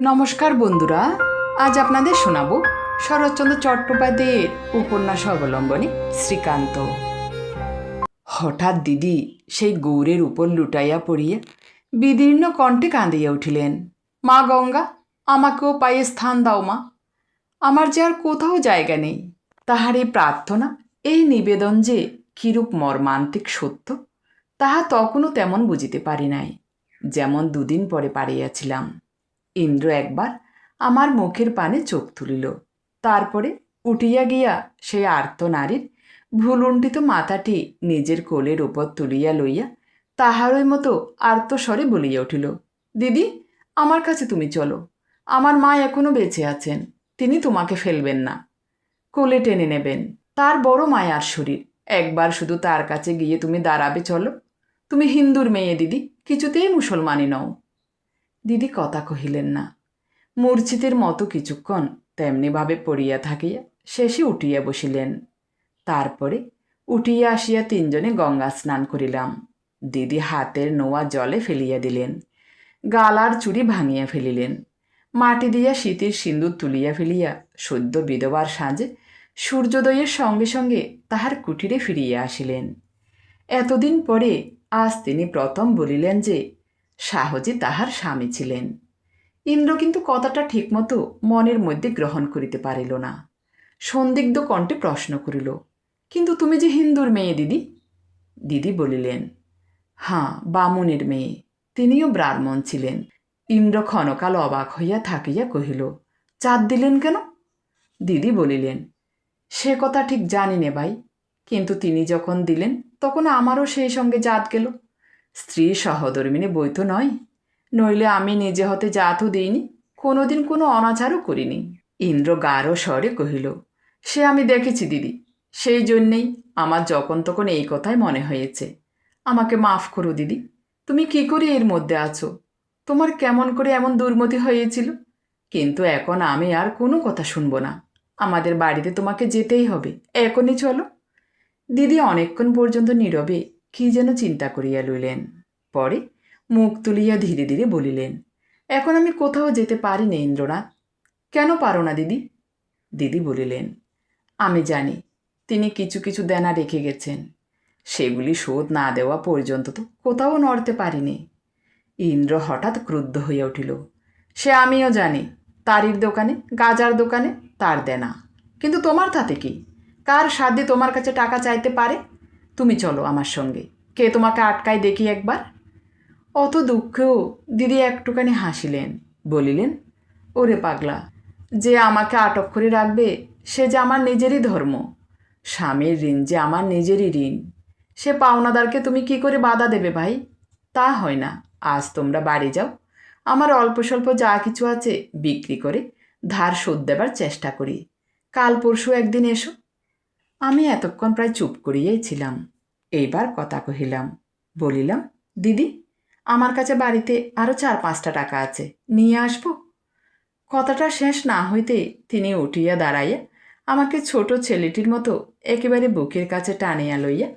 নমস্কার বন্ধুরা, আজ আপনাদের শোনাবো শরৎচন্দ্র চট্টোপাধ্যায়ের উপন্যাস অবলম্বনে শ্রীকান্ত। হঠাৎ দিদি সেই গৌরের উপর লুটাইয়া পড়িয়া বিদীর্ণ কণ্ঠে কাঁদিয়া উঠিলেন, মা গঙ্গা, আমাকেও পায়ে স্থান দাও মা। আমার যে আর কোথাও জায়গা নেই, তাহার এই প্রার্থনা, এই নিবেদন যে কিরূপ মর্মান্তিক সত্য, তাহা তখনও তেমন বুঝিতে পারি নাই, যেমন দুদিন পরে পারিয়াছিলাম। ইন্দ্র একবার আমার মুখের পানে চোখ তুলিল। তারপরে উঠিয়া গিয়া সেই আর্ত নারীর ভুলুণ্ঠিত মাথাটি নিজের কোলের উপর তুলিয়া লইয়া তাহারই মতো আর্তস্বরে বলিয়া উঠিল, দিদি, আমার কাছে তুমি চলো। আমার মা এখনও বেঁচে আছেন, তিনি তোমাকে ফেলবেন না। কোলে টেনে নেবেন। তার বড় মায়ার শরীর। একবার শুধু তার কাছে গিয়ে তুমি দাঁড়াবে, চলো। তুমি হিন্দুর মেয়ে, দিদি। কিছুতেই মুসলমানি নও। দিদি কথা কহিলেন না। মূর্ছিতের মতো কিছুক্ষণ তেমনিভাবে পড়িয়া থাকিয়া শেষে উঠিয়া বসিলেন। তারপরে উঠিয়া আসিয়া তিনজনে গঙ্গা স্নান করিলাম। দিদি হাতের নোয়া জলে ফেলিয়া দিলেন, গালার চুড়ি ভাঙিয়া ফেলিলেন, মাটি দিয়া শীতের সিন্দুর তুলিয়া ফেলিয়া সদ্য বিধবার সাঁজে সূর্যোদয়ের সঙ্গে সঙ্গে তাহার কুটিরে ফিরিয়া আসিলেন। এতদিন পরে আজ তিনি প্রথম বলিলেন যে সাহজে তাহার স্বামী ছিলেন। ইন্দ্র কিন্তু কথাটা ঠিকমতো মনের মধ্যে গ্রহণ করিতে পারিল না। সন্দিগ্ধ কণ্ঠে প্রশ্ন করিল, কিন্তু তুমি যে হিন্দুর মেয়ে, দিদি? দিদি বলিলেন হাঁ বামুনের মেয়ে, তিনিও ব্রাহ্মণ ছিলেন। ইন্দ্র ক্ষণকাল অবাক হইয়া থাকিয়া কহিল, চাঁদ দিলেন কেন? দিদি বলিলেন, সে কথা ঠিক জানি নে ভাই, কিন্তু তিনি যখন দিলেন, তখন আমারও সেই সঙ্গে জাত গেল। স্ত্রী সহধর্মিনী বই তো নয়। নইলে আমি নিজে হতে জাতও দিইনি, কোনোদিন কোনো অনাচারও করিনি। ইন্দ্র গাঢ় স্বরে কহিল, সে আমি দেখেছি দিদি। সেই জন্যেই আমার যখন তখন এই কথাই মনে হয়েছে। আমাকে মাফ করো দিদি, তুমি কি করে এর মধ্যে আছো? তোমার কেমন করে এমন দুর্মতি হয়েছিল? কিন্তু এখন আমি আর কোনো কথা শুনব না। আমাদের বাড়িতে তোমাকে যেতেই হবে। এখনই চলো। দিদি অনেকক্ষণ পর্যন্ত নীরবে কি যেন চিন্তা করিয়া লইলেন। পরে মুখ তুলিয়া ধীরে ধীরে বলিলেন, এখন আমি কোথাও যেতে পারি না, ইন্দ্রনাথ। কেন পারো না, দিদি? দিদি বলিলেন, আমি জানি, তিনি কিছু কিছু দেনা রেখে গেছেন। সেগুলি শোধ না দেওয়া পর্যন্ত তো কোথাও নড়তে পারিনি ইন্দ্র হঠাৎ ক্রুদ্ধ হইয়া উঠিল, সে আমিও জানি, তারির দোকানে, গাজার দোকানে তার দেনা। কিন্তু তোমার তাতে কি? কার সাধ্যে তোমার কাছে টাকা চাইতে পারে? তুমি চলো আমার সঙ্গে। কে তোমাকে আটকায় দেখি একবার? অত দুঃখেও দিদি একটুখানি হাসিলেন, বলিলেন, ওরে পাগলা, যে আমাকে আটক করে রাখবে, সে যে আমার নিজেরই ধর্ম। স্বামীর ঋণ যে আমার নিজেরই ঋণ। সে পাওনাদারকে তুমি কি করে বাধা দেবে ভাই? তা হয় না, আজ তোমরা বাড়ি যাও। আমার অল্প স্বল্প যা কিছু আছে বিক্রি করে ধার শোধ দেবার চেষ্টা করি। কাল পরশু একদিন এসো আমি এতক্ষণ প্রায় চুপ করিয়াই ছিলাম। এইবার কথা কহিলাম, বলিলাম, দিদি, আমার কাছে বাড়িতে আরও চার পাঁচটা টাকা আছে, নিয়ে আসব? কথাটা শেষ না হইতে তিনি উঠিয়া দাঁড়াইয়া আমাকে ছোট ছেলেটির মতো একেবারে বুকের কাছে টানিয়া লইয়া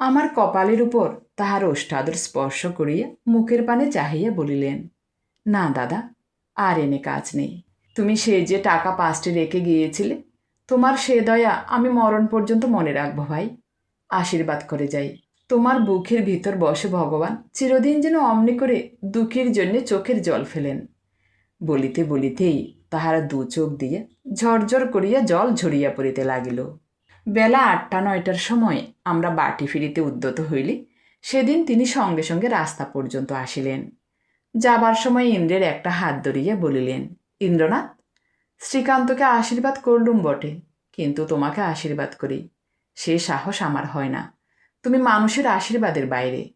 আমার কপালের উপর তাহার ওষ্ঠাদর স্পর্শ করিয়া মুখের পানে চাহিয়া বলিলেন, না দাদা, আর এনে কাজ নেই। তুমি সে যে টাকা পাঁচটি রেখে গিয়েছিলে তোমার সে দয়া আমি মরণ পর্যন্ত মনে রাখব ভাই। আশীর্বাদ করে যাই। তোমার বুকের ভিতর বসে ভগবান চিরদিন যেন অমনি করে দুঃখের জন্যে চোখের জল ফেলেন। বলিতে বলিতেই তাহারা দু চোখ দিয়ে ঝরঝর করিয়া জল ঝরিয়া পড়িতে লাগিল। বেলা আটটা নয়টার সময় আমরা বাটি ফিরিতে উদ্যত হইলে সেদিন তিনি সঙ্গে সঙ্গে রাস্তা পর্যন্ত আসিলেন। যাবার সময় ইন্দ্রের একটা হাত ধরিয়া বলিলেন, ইন্দ্রনাথ শ্রীকান্তকে আশীর্বাদ করলুম বটে, কিন্তু তোমাকে আশীর্বাদ করি। সে সাহস আমার হয় না। তুমি মানুষের আশীর্বাদের বাইরে।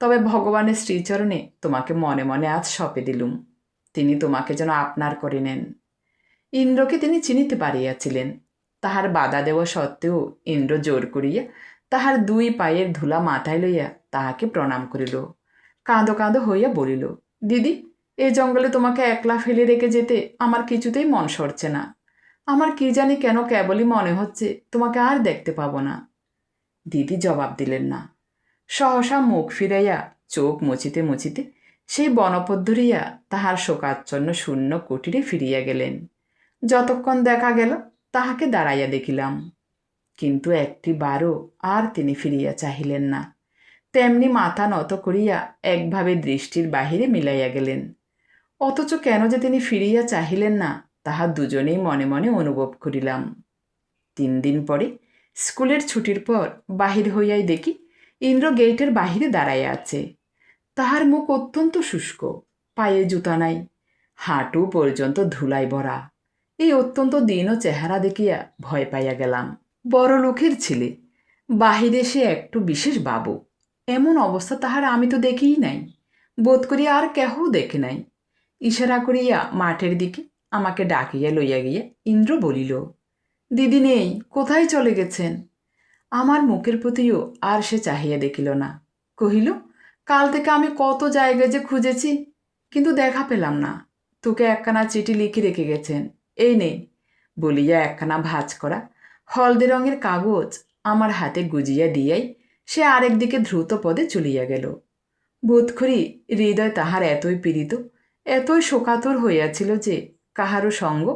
তবে ভগবানের শ্রীচরণে তোমাকে মনে মনে আজ সপে দিলুম। তিনি তোমাকে যেন আপনার করে নেন। ইন্দ্রকে তিনি চিনিতে পারিয়াছিলেন। তাহার বাধা দেওয়া সত্ত্বেও ইন্দ্র জোর করিয়া তাহার দুই পায়ের ধুলা মাথায় লইয়া তাহাকে প্রণাম করিল। কাঁদো কাঁদো হইয়া বলিল, দিদি এ জঙ্গলে তোমাকে একলা ফেলে রেখে যেতে আমার কিছুতেই মন সরছে না। আমার কি জানি কেন কেবলই মনে হচ্ছে, তোমাকে আর দেখতে পাবো না। দিদি জবাব দিলেন না। সহসা মুখ ফিরাইয়া চোখ মুছিতে মুছিতে সেই বনপথ ধরিয়া তাহার শোকাচ্ছন্ন শূন্য কুটিরে ফিরিয়া গেলেন। যতক্ষণ দেখা গেল, তাহাকে দাঁড়াইয়া দেখিলাম। কিন্তু একটি বারও আর তিনি ফিরিয়া চাহিলেন না। তেমনি মাথা নত করিয়া একভাবে দৃষ্টির বাহিরে মিলাইয়া গেলেন। অথচ কেন যে তিনি ফিরিয়া চাহিলেন না, তাহা দুজনেই মনে মনে অনুভব করিলাম। তিন দিন পরে স্কুলের ছুটির পর বাহির হইয়াই দেখি ইন্দ্র গেটের বাহিরে দাঁড়াইয়া আছে। তাহার মুখ অত্যন্ত শুষ্ক, পায়ে জুতা নাই, হাঁটু পর্যন্ত ধুলাই ভরা। এই অত্যন্ত দীন চেহারা দেখিয়া ভয় পাইয়া গেলাম। বড় লোকের ছেলে, বাহিরে সে একটু বিশেষ বাবু, এমন অবস্থা তাহার আমি তো দেখিই নাই, বোধ করি আর কেহ দেখে নাই। ইশারা করিয়া মাঠের দিকে আমাকে ডাকিয়া লইয়া গিয়া ইন্দ্র বলিল, দিদি নেই, কোথায় চলে গেছেন? আমার মুখের প্রতিও আর সে চাহিয়া দেখিল না। কহিল, কাল থেকে আমি কত জায়গায় যে খুঁজেছি, কিন্তু দেখা পেলাম না। তোকে একখানা চিঠি লিখে রেখে গেছেন। এই নে, বলিয়া একখানা ভাঁজ করা হলদে রঙের কাগজ আমার হাতে গুজিয়া দিয়াই সে আরেক দিকে দ্রুত পদে চলিয়া গেল। বোধ করি হৃদয় তাহার এতই পীড়িত এতই শোকাতর হইয়াছিল যে কাহারও সঙ্গ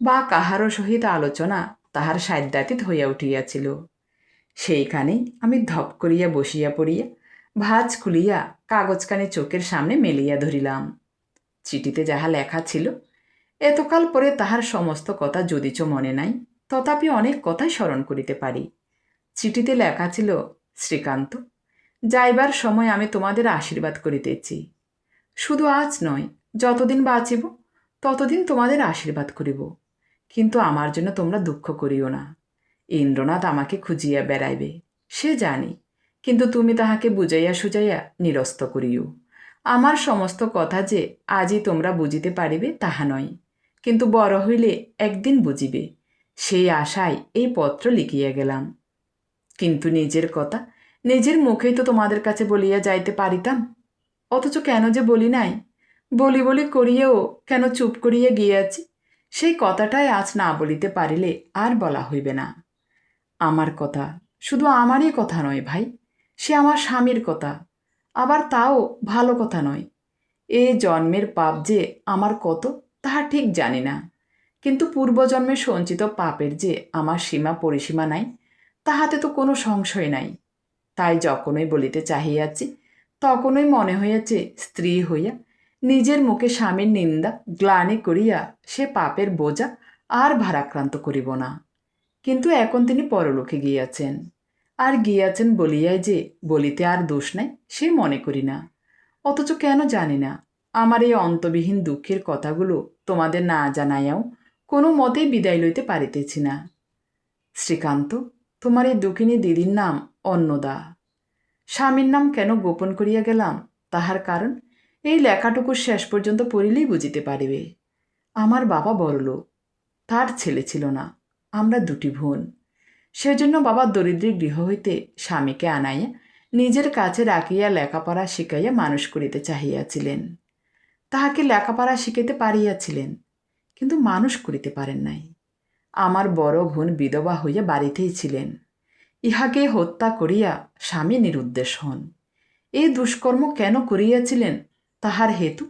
বা কাহারও সহিত আলোচনা তাহার সাধ্যাতীত হইয়া উঠিয়াছিল। সেইখানেই আমি ধপ করিয়া বসিয়া পড়িয়া, ভাঁজ খুলিয়া কাগজখানি চোখের সামনে মেলিয়া ধরিলাম। চিঠিতে যাহা লেখা ছিল, এতকাল পরে তাহার সমস্ত কথা যদিচ মনে নাই, তথাপি অনেক কথাই স্মরণ করিতে পারি। চিঠিতে লেখা ছিল, শ্রীকান্ত, যাইবার সময় আমি তোমাদের আশীর্বাদ করিতেছি। শুধু আজ নয় যতদিন বাঁচিব, ততদিন তোমাদের আশীর্বাদ করিব। কিন্তু আমার জন্য তোমরা দুঃখ করিও না। ইন্দ্রনাথ আমাকে খুঁজিয়া বেড়াইবে, সে জানি, কিন্তু তুমি তাহাকে বুঝাইয়া সুজাইয়া নিরস্ত করিও। আমার সমস্ত কথা যে আজই তোমরা বুঝিতে পারিবে তাহা নয়, কিন্তু বড় হইলে একদিন বুঝিবে। সেই আশায় এই পত্র লিখিয়া গেলাম। কিন্তু নিজের কথা, নিজের মুখেই তো তোমাদের কাছে বলিয়া যাইতে পারিতাম। অথচ কেন যে বলি নাই? বলি বলি করিয়েও কেন চুপ করিয়া গিয়াছি সেই কথাটাই আজ না বলিতে পারিলে আর বলা হইবে না। আমার কথা শুধু আমারই কথা নয় ভাই, সে আমার স্বামীর কথা। আবার তাও ভালো কথা নয়। এ জন্মের পাপ যে আমার কত, তাহা ঠিক জানি না। কিন্তু পূর্বজন্মে সঞ্চিত পাপের যে আমার সীমা পরিসীমা নাই, তাহাতে তো কোনো সংশয় নাই। তাই যখনই বলিতে চাহিয়াছি, তখনই মনে হইয়াছে স্ত্রী হইয়া নিজের মুখে স্বামীর নিন্দা, গ্লানি করিয়া সে পাপের বোঝা আর ভারাক্রান্ত করিব না। কিন্তু এখন তিনি পরলোকে গিয়াছেন। আর গিয়াছেন বলিয়াই যে বলিতে আর দোষ নাই, সে মনে করি না। অথচ কেন জানি না, আমার এই অন্তবিহীন দুঃখের কথাগুলো তোমাদের না জানাইয়াও কোনো মতেই বিদায় লইতে পারিতেছি না। শ্রীকান্ত, তোমার এই দুঃখিনী দিদির নাম অন্নদা। স্বামীর নাম কেন গোপন করিয়া গেলাম, তাহার কারণ এই লেখাটুকু শেষ পর্যন্ত পড়িলেই বুঝিতে পারিবে। আমার বাবা বড়লোক, তার ছেলে ছিল না, আমরা দুটি বোন। সেজন্য বাবা দরিদ্রী গৃহ হইতে স্বামীকে আনাইয়া নিজের কাছে রাখিয়া লেখাপড়া শিখাইয়া মানুষ করিতে চাহিয়াছিলেন। তাহাকে লেখাপড়া শিখাইতে পারিয়াছিলেন, কিন্তু মানুষ করিতে পারেন নাই। আমার বড় বোন বিধবা হইয়া বাড়িতেই ছিলেন। ইহাকে হত্যা করিয়া স্বামী নিরুদ্দেশ হন। এই দুষ্কর্ম কেন করিয়াছিলেন? তাহার হেতু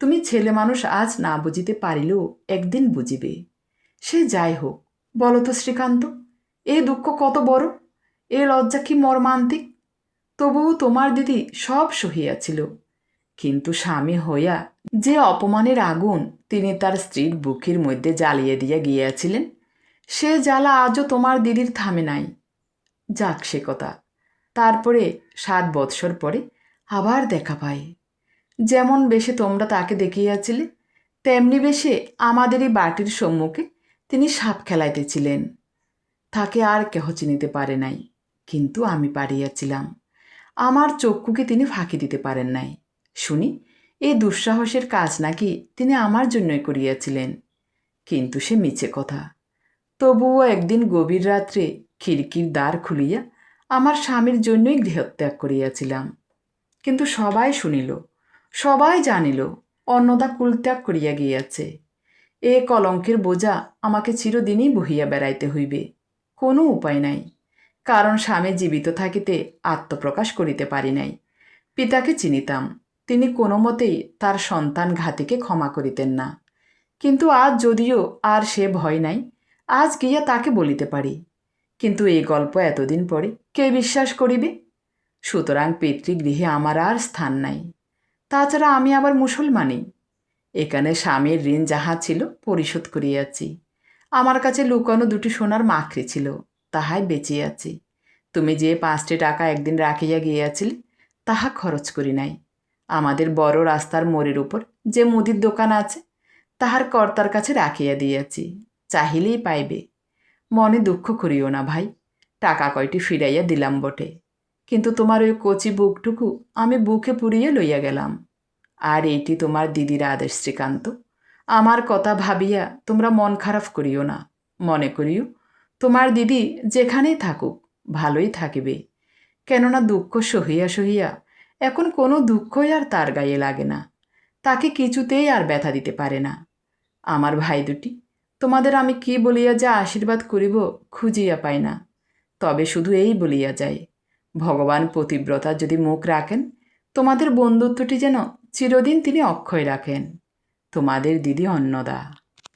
তুমি ছেলে মানুষ আজ না বুঝিতে পারিলেও একদিন বুঝিবে। সে যাই হোক, বলো তো শ্রীকান্ত, এ দুঃখ কত বড়, এ লজ্জা কি মর্মান্তিক? তবুও তোমার দিদি সব সহিয়াছিল। কিন্তু স্বামী হইয়া যে অপমানের আগুন তিনি তার স্ত্রীর বুকের মধ্যে জ্বালিয়ে দিয়া গিয়াছিলেন, সে জ্বালা আজও তোমার দিদির থামে নাই। যাক সে কথা, তারপরে সাত বৎসর পরে আবার দেখা পাই। যেমন বেশে তোমরা তাকে দেখিয়াছিলে তেমনি বেশে আমাদেরই বাটির সম্মুখে তিনি সাপ খেলাইতেছিলেন। তাকে আর কেহ চিনিতে পারে নাই, কিন্তু আমি পারিয়াছিলাম। আমার চক্ষুকে তিনি ফাঁকি দিতে পারেন নাই। শুনি, এই দুঃসাহসের কাজ নাকি তিনি আমার জন্যই করিয়াছিলেন। কিন্তু সে মিছে কথা। তবুও একদিন গভীর রাত্রে খিড়কির দ্বার খুলিয়া আমার স্বামীর জন্যই গৃহত্যাগ করিয়াছিলাম। কিন্তু সবাই শুনিল সবাই জানিল, অন্নদা কুলত্যাগ করিয়া গিয়াছে। এ কলঙ্কের বোঝা আমাকে চিরদিনই বহিয়া বেড়াইতে হইবে। কোনো উপায় নাই। কারণ স্বামী জীবিত থাকিতে আত্মপ্রকাশ করিতে পারি নাই। পিতাকে চিনিতাম। তিনি কোনো মতেই তার সন্তান ঘাতিকে ক্ষমা করিতেন না। কিন্তু আজ যদিও আর সে ভয় নাই, আজ গিয়া তাকে বলিতে পারি। কিন্তু এই গল্প এতদিন পরে কে বিশ্বাস করিবে? সুতরাং পিতৃগৃহে আমার আর স্থান নাই। তাছাড়া আমি আবার মুসলমানই। এখানে স্বামীর ঋণ যাহা ছিল, পরিশোধ করিয়াছি। আমার কাছে লুকানো দুটি সোনার মাকড়ি ছিল, তাহাই বেঁচিয়াছি। তুমি যে পাঁচটি টাকা একদিন রাখিয়া গিয়াছিলে, তাহা খরচ করি নাই। আমাদের বড় রাস্তার মোড়ের উপর যে মুদির দোকান আছে, তাহার কর্তার কাছে রাখিয়া দিয়াছি, চাহিলেই পাইবে। মনে দুঃখ করিও না ভাই, টাকা কয়টি ফিরাইয়া দিলাম বটে। কিন্তু তোমার ওই কচি বুকটুকু আমি বুকে পুড়িয়ে লইয়া গেলাম। আর এইটি তোমার দিদির আদেশ, শ্রীকান্ত। আমার কথা ভাবিয়া তোমরা মন খারাপ করিও না। মনে করিও, তোমার দিদি যেখানেই থাকুক, ভালোই থাকিবে। কেননা দুঃখ সহিয়া সহিয়া এখন কোনো দুঃখই আর তার গায়ে লাগে না। তাকে কিছুতেই আর ব্যথা দিতে পারে না। আমার ভাই দুটি, তোমাদের আমি কি বলিয়া যা আশীর্বাদ করিব খুঁজিয়া পাই না। তবে শুধু এই বলিয়া যায় ভগবান পতিব্রতা যদি মুখ রাখেন, তোমাদের বন্ধুত্বটি যেন চিরদিন তিনি অক্ষয় রাখেন। তোমাদের দিদি অন্নদা।